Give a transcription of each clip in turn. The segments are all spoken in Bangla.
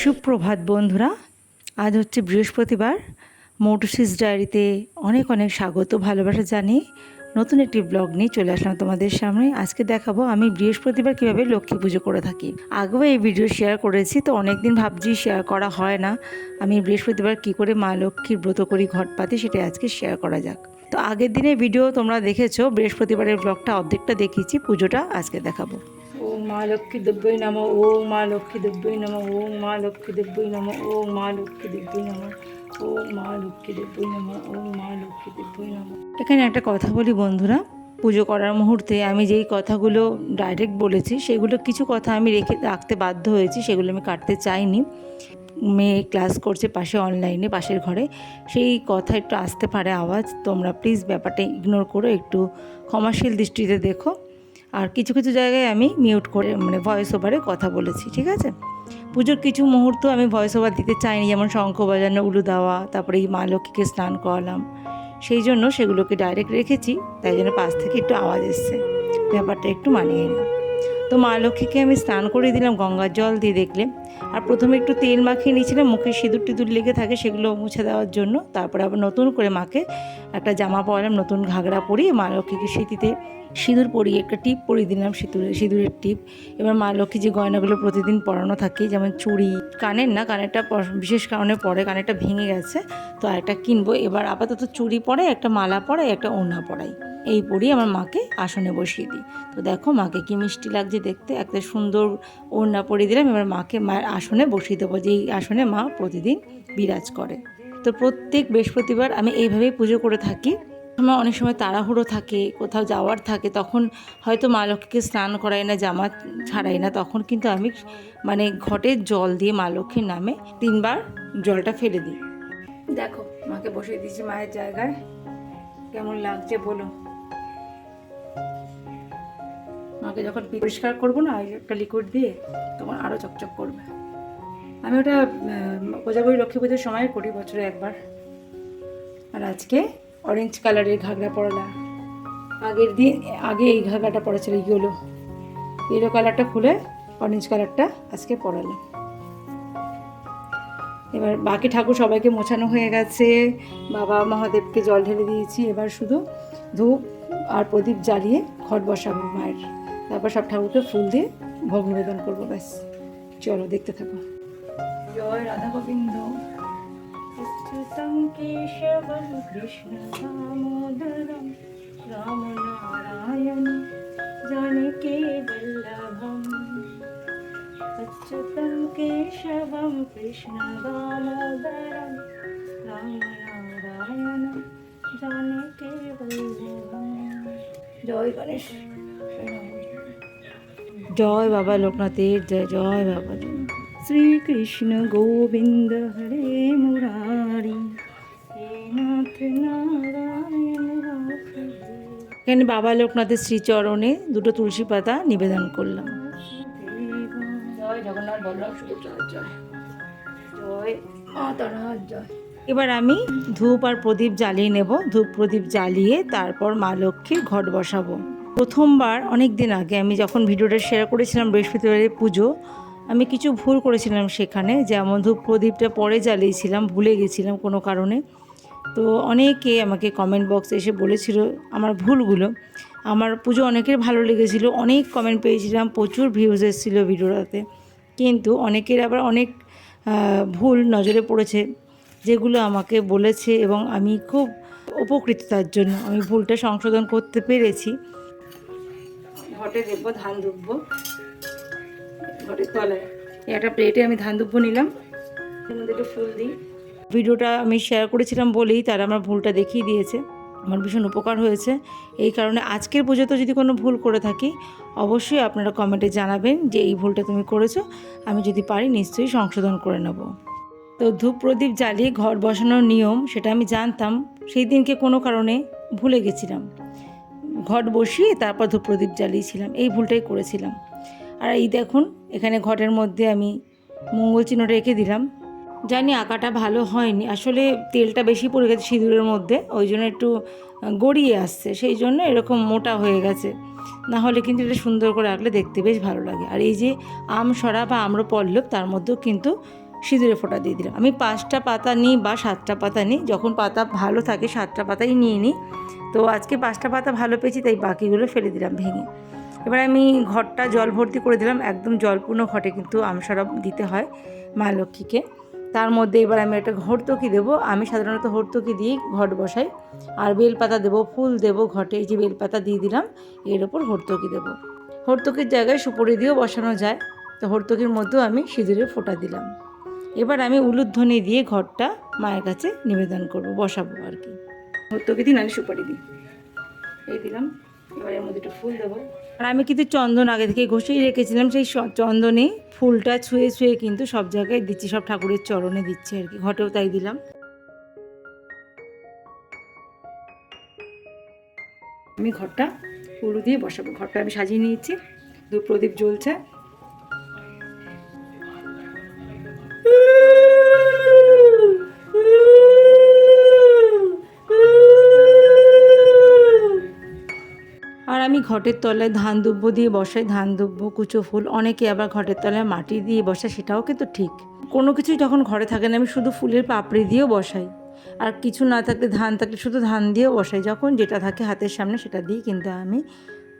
সুপ্রভাত বন্ধুরা, আজ হচ্ছে বৃহস্পতিবার। মোটরসিস ডায়েরিতে অনেক অনেক স্বাগত, ভালোবাসা জানিয়ে নতুন একটি ব্লগ নিয়ে চলে আসলাম তোমাদের সামনে। আজকে দেখাবো আমি বৃহস্পতিবার কীভাবে লক্ষ্মী পুজো করে থাকি। আগেও এই ভিডিও শেয়ার করেছি, তো অনেক দিন ভাবছি শেয়ার করা হয় না। আমি বৃহস্পতিবার কি করে মা লক্ষ্মীর ব্রত করি ঘট পাতি সেটা আজকে শেয়ার করা যাক। তো আগের দিনে ভিডিও তোমরা দেখেছ বৃহস্পতিবারের ব্লগটা অর্ধেকটা দেখিয়েছি পুজোটা আজকে দেখাবো। ওম মা লক্ষ্মী দেব্যই নম ওম মা লক্ষ্মী দেব্যই নম ওম মা লক্ষ্মী দেব্যই নম ওম মা লক্ষ্মী দেব্যই নম ওম মা লক্ষ্মী দেব্যই নম ওম মা লক্ষ্মী দেব্যই নম। এখানে একটা কথা বলি বন্ধুরা পুজো করার মুহূর্তে আমি যেই কথাগুলো ডাইরেক্ট বলেছি সেগুলো কিছু কথা আমি রেখে রাখতে বাধ্য হয়েছি সেগুলো আমি কাটতে চাইনি। মেয়ে ক্লাস করছে পাশে অনলাইনে পাশের ঘরে। সেই কথা একটু আসতে পারে আওয়াজ, তোমরা প্লিজ ব্যাপারটা ইগনোর করো, একটু ক্ষমাশীল দৃষ্টিতে দেখো। আর কিছু কিছু জায়গায় আমি মিউট করে মানে ভয়েস ওভারে কথা বলেছি, ঠিক আছে? পুজোর কিছু মুহূর্ত আমি ভয়েস ওভার দিতে চাইনি, যেমন শঙ্খ বাজানো উলু দেওয়া, তারপরে এই মা লক্ষ্মীকে স্নান করালাম। সেই জন্য সেগুলোকে ডাইরেক্ট রেখেছি, তাই জন্য পাশ থেকে একটু আওয়াজ এসছে। ব্যাপারটা একটু মানিয়ে নিই তো মা লক্ষ্মীকে আমি স্নান করে দিলাম, গঙ্গার জল দিয়ে দেখলে আর প্রথমে একটু তেল মাখিয়ে নিয়েছিলাম, মুখে সিঁদুর টিঁদুর লেগে থাকে সেগুলো মুছে দেওয়ার জন্য। তারপরে আবার নতুন করে মাকে একটা জামা পরালাম, নতুন ঘাগরা পরিয়ে মা লক্ষ্মীকে স্মৃতিতে সিঁদুর পরিয়ে একটা টিপ পরিয়ে দিলাম সিঁদুরের সিঁদুরের টিপ। এবার মা লক্ষ্মী যে গয়নাগুলো প্রতিদিন পরানো থাকে, যেমন চুড়ি, কানের না, কানেরটা বিশেষ কারণে পরে কানেরটা ভেঙে গেছে, তো আরেকটা কিনবো। এবার আপাতত চুড়ি পরে একটা মালা পরে একটা ওড়না পরাই। এই পরিয়ে আমার মাকে আসনে বসিয়ে দিই। তো দেখো মাকে কি মিষ্টি লাগছে দেখতে, একটা সুন্দর ওড়না পরিয়ে দিলাম। এবার মাকে মায়ের আসনে বসিয়ে দেবো, যেই আসনে মা প্রতিদিন বিরাজ করে। তো প্রত্যেক বৃহস্পতিবার আমি এইভাবেই পুজো করে থাকি। আমার অনেক সময় তাড়াহুড়ো থাকে, কোথাও যাওয়ার থাকে, তখন হয়তো মা লক্ষ্মীকে স্নান করাই না, জামা ছাড়াই না, তখন কিন্তু আমি মানে ঘটে জল দিয়ে মা লক্ষ্মীর নামে তিনবার জলটা ফেলে দিই। দেখো, মাকে বসিয়ে দিয়েছি মায়ের জায়গায়। কেমন লাগছে বলো? মাকে যখন পরিষ্কার করব না, একটা লিকুইড দিয়ে তখন আরও চকচক করবে। আমি ওটা কোজাগরি লক্ষ্মী পুজোর সময় করি বছরে একবার। আর আজকে অরেঞ্জ কালারের ঘাগরা পরালাম আগের দিন, আগে এই ঘাগরাটা পরা ছিল ইয়েলো ইয়েলো কালারটা খুলে অরেঞ্জ কালারটা আজকে পরালাম। এবার বাকি ঠাকুর সবাইকে মোছানো হয়ে গেছে। বাবা মহাদেবকে জল ঢেলে দিয়েছি। এবার শুধু ধূপ আর প্রদীপ জ্বালিয়ে ঘট বসাবো মায়ের। তারপর সব ঠাকুরকে ফুল দিয়ে ভোগ নিবেদন করব ব্যাস। চলো দেখতে থাকো। জয় রাধা গোবিন্দ। কেশবম কৃষ্ণ দামোদরম রাম নারায়ণ কৃষ্ণ জয় জয় বাবা লোকনাথের জয় জয় বাবা শ্রীকৃষ্ণ গোবিন্দ হরে মুরারি। এখানে বাবা লোকনাথের শ্রীচরণে দুটো তুলসী পাতা নিবেদন করলাম। জয় জগন্নাথ বলরাম জয় জয় জয়। এবার আমি ধূপ আর প্রদীপ জ্বালিয়ে নেব। ধূপ প্রদীপ জ্বালিয়ে তারপর মা লক্ষ্মীর ঘট বসাবো। প্রথমবার অনেক দিন আগে আমি যখন ভিডিওটা শেয়ার করেছিলাম বৃহস্পতিবারের পুজো আমি কিছু ভুল করেছিলাম সেখানে, যেমন ধূপ প্রদীপটা পরে জ্বালিয়েছিলাম, ভুলে গেছিলাম কোনো কারণে। তো অনেকে আমাকে কমেন্ট বক্সে এসে বলেছিল আমার ভুলগুলো। আমার পুজো অনেকের ভালো লেগেছিল, অনেক কমেন্ট পেয়েছিলাম, প্রচুর ভিউজ এসেছিল ভিডিওটাতে। কিন্তু অনেকের আবার অনেক ভুল নজরে পড়েছে, যেগুলো আমাকে বলেছে এবং আমি খুব উপকৃত তার জন্য। আমি ভুলটা সংশোধন করতে পেরেছি। ঘটে দেবো ধান দুব্বো একটা প্লেটে আমি ধান দুব্বো নিলাম একটু ফুল দিই। ভিডিওটা আমি শেয়ার করেছিলাম বলেই তারা আমার ভুলটা দেখিয়ে দিয়েছে। আমার ভীষণ উপকার হয়েছে। এই কারণে আজকের পুজোতে যদি কোনো ভুল করে থাকি অবশ্যই আপনারা কমেন্টে জানাবেন যে এই ভুলটা তুমি করেছ। আমি যদি পারি নিশ্চয়ই সংশোধন করে নেব। তো ধূপ প্রদীপ জ্বালিয়ে ঘর বসানোর নিয়ম সেটা আমি জানতাম। সেই দিনকে কোনো কারণে ভুলে গেছিলাম। ঘট বসিয়ে তারপর ধূপ প্রদীপ জ্বালিয়েছিলাম। এই ভুলটাই করেছিলাম। আর এই দেখুন, এখানে ঘটের মধ্যে আমি মঙ্গল চিহ্ন রেখে দিলাম। জানি আঁকাটা ভালো হয়নি, আসলে তেলটা বেশি পড়ে গেছে সিঁদুরের মধ্যে, ওই জন্য একটু গড়িয়ে আসছে, সেই জন্য এরকম মোটা হয়ে গেছে। না হলে কিন্তু এটা সুন্দর করে আঁকলে দেখতে বেশ ভালো লাগে। আর এই যে আম সরা বা আম্র পল্লব তার মধ্যেও কিন্তু সিঁদুরে ফোঁটা দিয়ে দিলাম। আমি পাঁচটা পাতা নিই বা সাতটা পাতা নিই, যখন পাতা ভালো থাকে সাতটা পাতাই নিয়ে নিই। তো আজকে পাঁচটা পাতা ভালো পেয়েছি, তাই বাকিগুলো ফেলে দিলাম ভেঙে। এবার আমি ঘরটা জল ভর্তি করে দিলাম, একদম জলপূর্ণ ঘটে কিন্তু আমসরা দিতে হয় মা লক্ষ্মীকে। তার মধ্যে এবার আমি একটা হর্তকি দেবো, আমি সাধারণত হর্তকি দিয়ে ঘট বসাই। আর বেলপাতা দেবো, ফুল দেবো ঘটে, এই যে বেলপাতা দিয়ে দিলাম, এর ওপর হর্তকি দেবো। হর্তকির জায়গায় সুপুরি দিয়েও বসানো যায়, তো হর্তকির মধ্যেও আমি সিঁদুরে ফোঁটা দিলাম। এবার আমি উলুধ্বনি দিয়ে ঘরটা মায়ের কাছে নিবেদন করব, বসাবো আর কি। হর্তকি দিন আমি সুপারি দিই। এই দিলাম, এবার এর মধ্যে একটু ফুল দেবো। আর আমি কিন্তু চন্দন আগে থেকে ঘষেই রেখেছিলাম, সেই চন্দনে ফুলটা ছুঁয়ে ছুঁয়ে কিন্তু সব জায়গায় দিচ্ছি, সব ঠাকুরের চরণে দিচ্ছি আর কি, ঘটেও তাই দিলাম। আমি ঘরটা পুরো দিয়ে বসাবো, ঘরটা আমি সাজিয়ে নিয়েছি দু প্রদীপ জ্বলছে। ঘটের তলায় ধান দুব্ব দিয়ে বসাই ধান দুব্ব, কুচো ফুল, অনেকে আবার ঘটের তলায় মাটি দিয়ে বসায়, সেটাও কিন্তু ঠিক। কোনো কিছুই যখন ঘরে থাকে না, আমি শুধু ফুলের পাপড়ি দিয়েও বসাই। আর কিছু না থাকলে ধান থাকলে শুধু ধান দিয়েও বসাই, যখন যেটা থাকে হাতের সামনে সেটা দিয়ে কিন্তু আমি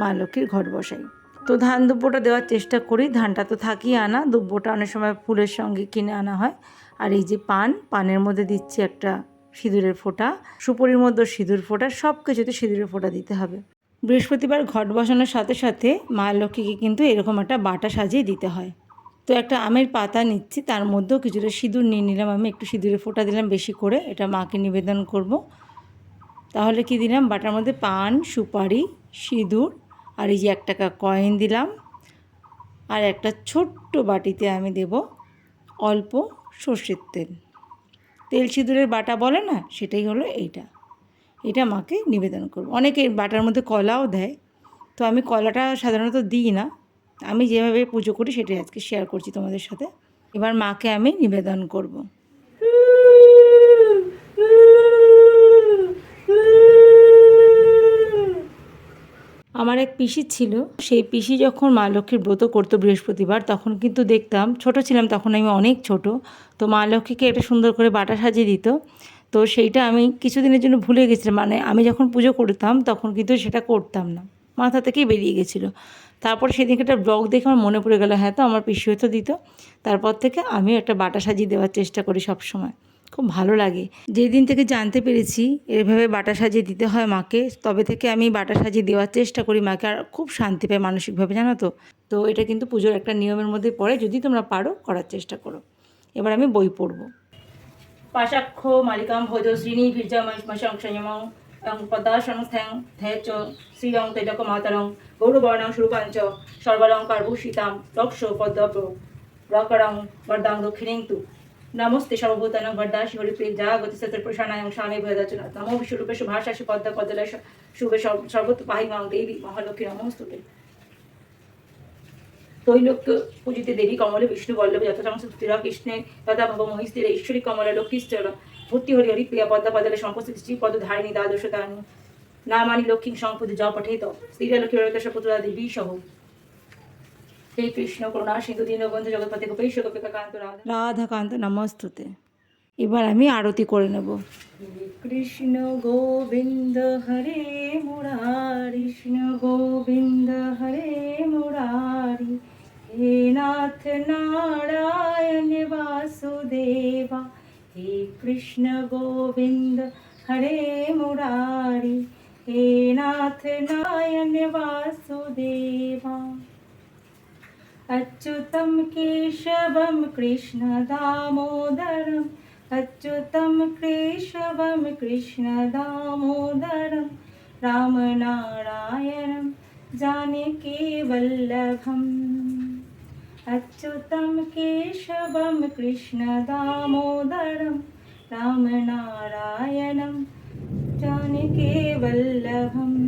মা লক্ষ্মীর ঘর বসাই। তো ধান দুব্বটা দেওয়ার চেষ্টা করি, ধানটা তো থাকি আনা, দুব্বটা অনেক সময় ফুলের সঙ্গে কিনে আনা হয়। আর এই যে পান, পানের মধ্যে দিচ্ছি একটা সিঁদুরের ফোঁটা, সুপুরির মধ্যে সিঁদুর ফোঁটা সব কিছুতে সিঁদুরের ফোঁটা দিতে হবে। বৃহস্পতিবার ঘট বসানোর সাথে সাথে মা লক্ষ্মীকে কিন্তু এরকম একটা বাটা সাজিয়ে দিতে হয়। তো একটা আমের পাতা নিচ্ছি, তার মধ্যেও কিছুটা সিঁদুর নিয়ে নিলাম আমি, একটু সিঁদুরে ফোঁটা দিলাম বেশি করে, এটা মাকে নিবেদন করব। তাহলে কি দিলাম? বাটার মধ্যে পান, সুপারি, সিঁদুর আর এই যে এক টাকা কয়েন দিলাম। আর একটা ছোট্ট বাটিতে আমি দেব অল্প সর্ষের তেল। তেল সিঁদুরের বাটা বলে না, সেটাই হলো এইটা। এটা মাকে নিবেদন করব। অনেকে বাটার মধ্যে কলাও দেয়। তো আমি কলাটা সাধারণত দিই না। আমি যেভাবে পুজো করি সেটাই আজকে শেয়ার করছি তোমাদের সাথে। এবার মাকে আমি নিবেদন করব। আমার এক পিসি ছিল। সেই পিসি যখন মা লক্ষ্মীর ব্রত করতো বৃহস্পতিবার, তখন কিন্তু দেখতাম, ছোট ছিলাম তখন আমি অনেক ছোট, তো মা লক্ষ্মীকে এটা সুন্দর করে বাটা সাজিয়ে দিত। তো সেইটা আমি কিছুদিনের জন্য ভুলে গেছিলাম। মানে আমি যখন পুজো করতাম, তখন কিন্তু সেটা করতাম না। মাথা থেকেই বেরিয়ে গেছিল। তারপর সেদিনকে একটা ব্লগ দেখে আমার মনে পড়ে গেল হ্যাঁ তো, আমার পিসি হয়তো দিত। তারপর থেকে আমিও একটা বাটা সাজিয়ে দেওয়ার চেষ্টা করি সব সময় খুব ভালো লাগে। যেদিন থেকে জানতে পেরেছি, এভাবে বাটা সাজিয়ে দিতে হয় মাকে, তবে থেকে আমি বাটা সাজিয়ে দেওয়ার চেষ্টা করি মাকে, আর খুব শান্তি পাই মানসিকভাবে, জানো তো? তো এটা কিন্তু পুজোর একটা নিয়মের মধ্যে পড়ে, যদি তোমরা পারো, করার চেষ্টা করো। এবার আমি বই পড়ব। পাশাক্ষ মালিকাম ভোজ শ্রীনি ভির্জা মশং সংযমং এবং পদ্মাসন স্থ্যাং ধৈর্য শ্রিয়ং তেজক মাতরং গৌরবর্ণং সুরূপাঞ্চ সর্বলঙ্কার ভূষিতাম লক্ষ পদ্মপ্র রকরং বরদাং দক্ষিণিং তু নমস্তে সর্বভূতানং বরদা শিহরি প্রিয় যা গতি সত্র প্রসানায়ং স্বামী ভয়দাচনা নমো বিশ্বরূপে শুভাশাসী পদ্মা পদ্মলয় শুভে সর্বত্র পাহি মাং দেবী মহালক্ষ্মী নমস্তুতে তৈলোক্য পূজিতে দেবী কমলে বিষ্ণু বল্লভে যথাসং স্থিরা কৃষ্ণে তথা ভব মহিস্তিরে ঈশ্বরী কমলা লক্ষ্মীশ্চর ভূতি হরি হরি প্রিয়া পদ্মা পদলে সম্পস্থিত শ্রীপদ ধারিণী দ্বাদশ তানি নামানি লক্ষ্মী সংপুতি জ পঠেত। স্ত্রীরা লক্ষ্মী রহিত পুত্রা দেবী সহ। হে কৃষ্ণ করুণা সিন্ধু দীনবন্ধু জগৎপতি গোপেশ গোপিকাকান্ত রাধা। রাধাকান্ত নমস্তুতে। এবার আমি আরতি করে নেব। কৃষ্ণ গোবিন্দ হরে মুরারি। কৃষ্ণ গোবিন্দ হরে মুরারি। हे नाथ नारायण वासुदेवा हे कृष्ण गोविन्द हरे मुरारी हे नाथ नारायण वासुदेवा। अच्युतं केशवं कृष्णदामोदरम् अच्युतं केशवं कृष्णदामोदरं रामनारायणं जाने केवल्लभम् अच्युतं केशवं कृष्णदामोदरं रामनारायणं जानकीवल्लभम्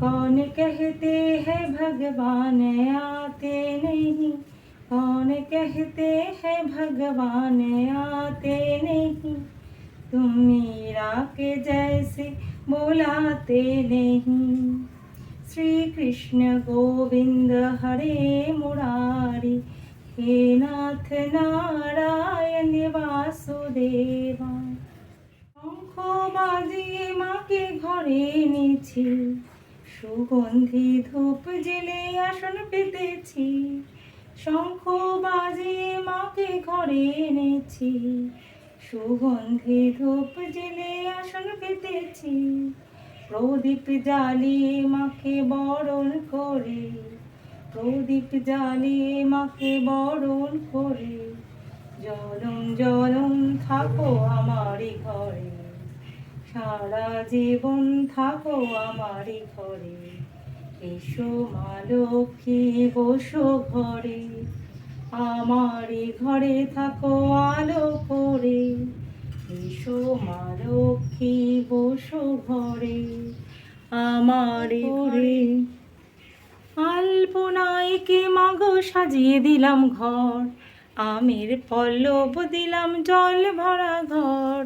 कौन कहते हैं भगवान आते नहीं? कौन कहते हैं भगवान आते नहीं? तुम मीरा के जैसे बुलाते नहीं। শ্রীকৃষ্ণ গোবিন্দ হরে মুরারি, হে নাথ নারায়ণ বাসুদেবা। শঙ্খ বাজিয়ে মাকে ঘরে এনেছি, সুগন্ধি ধূপ জেলে আসন পেতেছি। শঙ্খ বাজিয়ে মাকে ঘরে এনেছি, সুগন্ধি ধূপ জেলে আসন পেতেছি। প্রদীপ জ্বালিয়ে মাকে বরণ করে। প্রদীপ জ্বালিয়ে মাকে বরণ করে। জলম জলম থাকো আমারই ঘরে। সারা জীবন থাকো আমারই ঘরে। এসো মা লক্ষ্মী, বসো ঘরে। আমারই ঘরে থাকো আলো করে। এসো মা লক্ষ্মী বসো ঘরে। আমারই ঘরে আলপনায়কে মাগো সাজিয়ে দিলাম ঘর আমের পল্লব দিলাম জল ভরা ঘর।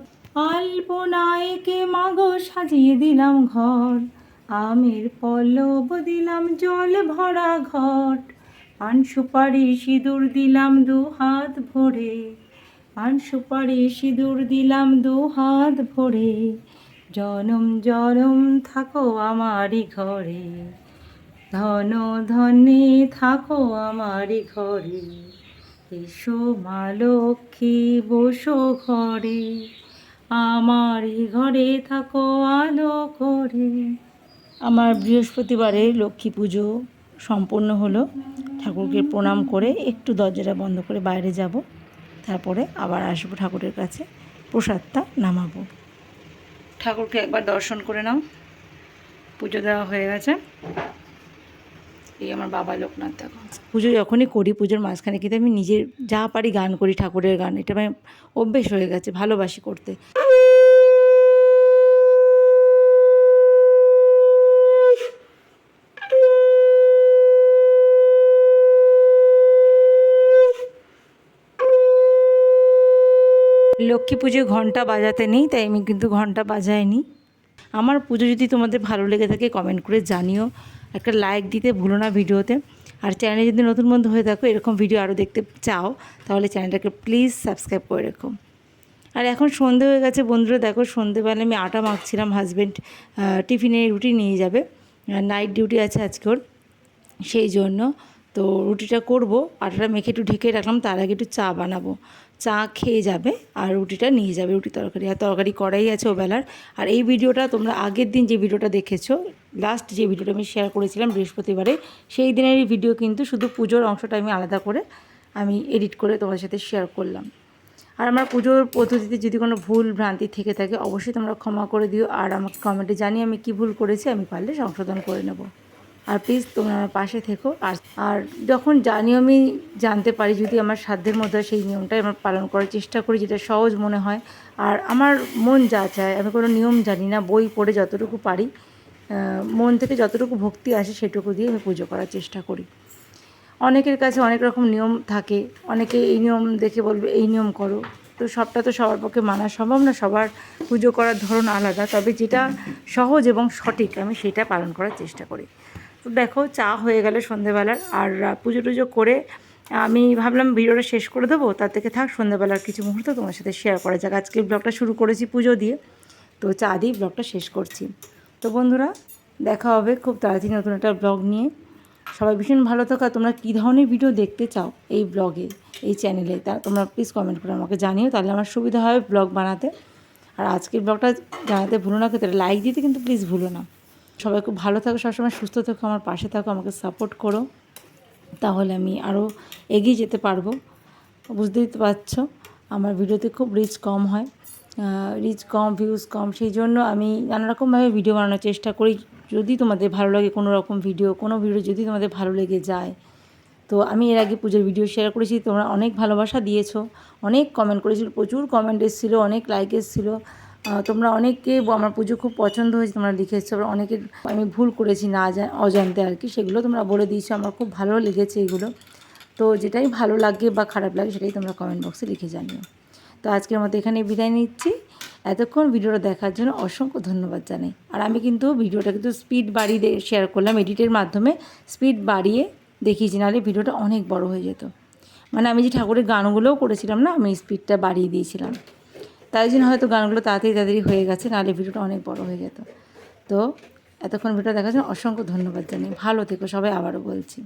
আলপনায়কে মাগো সাজিয়ে দিলাম ঘর আমের পল্লব দিলাম জল ভরা ঘট পান সুপারি সিঁদুর দিলাম দু হাত ভরে। পান সুপারি সিঁদুর দিলাম দু হাত ভরে। জনম জনম থাকো আমারই ঘরে। ধন, ধনে থাকো আমারই ঘরে। এসো মা লক্ষ্মী, বসো ঘরে। আমারই ঘরে থাকো আলো করে। আমার বৃহস্পতিবারে লক্ষ্মী পুজো সম্পন্ন হলো। ঠাকুরকে প্রণাম করে একটু দরজাটা বন্ধ করে বাইরে যাব। তারপরে আবার আসব ঠাকুরের কাছে। প্রসাদটা নামাবো। ঠাকুরকে একবার দর্শন করে নাও। পুজো দেওয়া হয়ে গেছে। এই আমার বাবা লোকনাথ দেখো পুজো যখনই করি পুজোর মাঝখানে কিন্তু আমি নিজের যা পারি গান করি ঠাকুরের গান। এটা মানে অভ্যেস হয়ে গেছে ভালোবাসি করতে। লক্ষ্মী পুজো ঘণ্টা বাজাতে নেই, তাই আমি কিন্তু ঘণ্টা বাজাইনি। আমার পুজো যদি তোমাদের ভালো লেগে থাকে কমেন্ট করে জানিও। একটা লাইক দিতে ভুলো না ভিডিওতে। আর চ্যানেলে যদি নতুন বন্ধু হয়ে থাকো, এরকম ভিডিও আরও দেখতে চাও, তাহলে চ্যানেলটাকে প্লিজ সাবস্ক্রাইব করে রেখো। আর এখন সন্ধে হয়ে গেছে বন্ধুরা, দেখো সন্ধেবেলা আমি আটা মাখছিলাম হাজব্যান্ড টিফিনে রুটি নিয়ে যাবে। নাইট ডিউটি আছে আজকে ওর, সেই জন্য। তো রুটিটা করব, আটাটা মেখে একটু ঢেকে রাখলাম, তার আগে একটু চা বানাবো। চা খেয়ে যাবে আর রুটিটা নিয়ে যাবে, রুটি তরকারি। আর তরকারি করাই আছে ও বেলার আর এই ভিডিওটা তোমরা আগের দিন যে ভিডিওটা দেখেছ লাস্ট যে ভিডিওটা আমি শেয়ার করেছিলাম বৃহস্পতিবারে, সেই দিনেরই ভিডিও কিন্তু শুধু পুজোর অংশটা আমি আলাদা করে আমি এডিট করে তোমাদের সাথে শেয়ার করলাম। আর আমার পুজোর পদ্ধতিতে যদি কোনো ভুল ভ্রান্তি থেকে থাকে, অবশ্যই তোমরা ক্ষমা করে দিও। আর আমাকে কমেন্টে জানিয়ে আমি কী ভুল করেছি আমি পারলে সংশোধন করে নেব। আর প্লিজ তোমরা আমার পাশে থেকো। আর আর যখন যা নিয়মই জানতে পারি যদি আমার সাধ্যের মধ্যে সেই নিয়মটাই আমার পালন করার চেষ্টা করি, যেটা সহজ মনে হয়। আর আমার মন যা চায়, আমি কোনো নিয়ম জানি না, বই পড়ে যতটুকু পারি মন থেকে যতটুকু ভক্তি আসে সেটুকু দিয়ে আমি পুজো করার চেষ্টা করি। অনেকের কাছে অনেক রকম নিয়ম থাকে, অনেকে এই নিয়ম দেখে বলবে, এই নিয়ম করো। তো সবটা তো সবার পক্ষে মানা সম্ভব না, সবার পুজো করার ধরন আলাদা। তবে যেটা সহজ এবং সঠিক, আমি সেটা পালন করার চেষ্টা করি। তো দেখো, চা হয়ে গেল সন্ধেবেলার। আর পুজো টুজো করে আমি ভাবলাম ভিডিওটা শেষ করে দেবো। তার থেকে থাক সন্ধ্যাবেলার কিছু মুহূর্ত তোমার সাথে শেয়ার করা যাক। আজকে ব্লগটা শুরু করেছি পুজো দিয়ে। তো চা দিয়ে ব্লগটা শেষ করছি। তো বন্ধুরা, দেখা হবে খুব তাড়াতাড়ি নতুন একটা ব্লগ নিয়ে। সবাই ভীষণ ভালো থাকা। তোমরা কী ধরনের ভিডিও দেখতে চাও এই ব্লগে এই চ্যানেলে তা তোমরা প্লিজ কমেন্ট করে আমাকে জানিও। তাহলে আমার সুবিধা হবে ব্লগ বানাতে। আর আজকের ব্লগটা জানাতে ভুলো না কিন্তু লাইক দিতে কিন্তু প্লিজ ভুলো না। সবাই খুব ভালো থাকো, সবসময় সুস্থ থাকো, আমার পাশে থাকো, আমাকে সাপোর্ট করো। তাহলে আমি আরও এগিয়ে যেতে পারব। বুঝতেই তো পারছ, আমার ভিডিওতে খুব রিচ কম হয়। রিচ কম ভিউজ কম, সেই জন্য আমি নানারকমভাবে ভিডিও বানানোর চেষ্টা করি। যদি তোমাদের ভালো লাগে কোনো রকম ভিডিও কোনো ভিডিও যদি তোমাদের ভালো লেগে যায়, তো আমি এর আগে পুজোর ভিডিও শেয়ার করেছি, তোমরা অনেক ভালোবাসা দিয়েছ, অনেক কমেন্ট করেছিল, প্রচুর কমেন্ট এসেছিল, অনেক লাইক এসেছিল। তোমরা অনেককে আমার পুজো খুব পছন্দ হয়েছে, তোমরা লিখেছো অনেকের আমি ভুল করেছি না অজান্তে আর কি, সেগুলো তোমরা বলে দিয়েছ, আমার খুব ভালো লেগেছে এগুলো। তো যেটাই ভালো লাগে বা খারাপ লাগে সেটাই তোমরা কমেন্ট বক্সে লিখে জানিও। তো আজকের মতো এখানে বিদায় নিচ্ছি। এতক্ষণ ভিডিওটা দেখার জন্য অসংখ্য ধন্যবাদ জানাই। আর আমি কিন্তু ভিডিওটা কিন্তু স্পিড বাড়িয়ে শেয়ার করলাম এডিটের মাধ্যমে স্পিড বাড়িয়ে দেখিয়েছি, নাহলে ভিডিওটা অনেক বড় হয়ে যেত। মানে আমি যে ঠাকুরের গানগুলোও করেছিলাম না, আমি স্পিডটা বাড়িয়ে দিয়েছিলাম। তাই জন্য হয়তো গানগুলো তাড়াতাড়ি তাড়াতাড়ি হয়ে গেছে, নাহলে ভিডিওটা অনেক বড় হয়ে যেত। তো এতক্ষণ ভিডিওটা দেখার জন্য অসংখ্য ধন্যবাদ জানাই। ভালো থেকো, সবাই আবারও বলছি।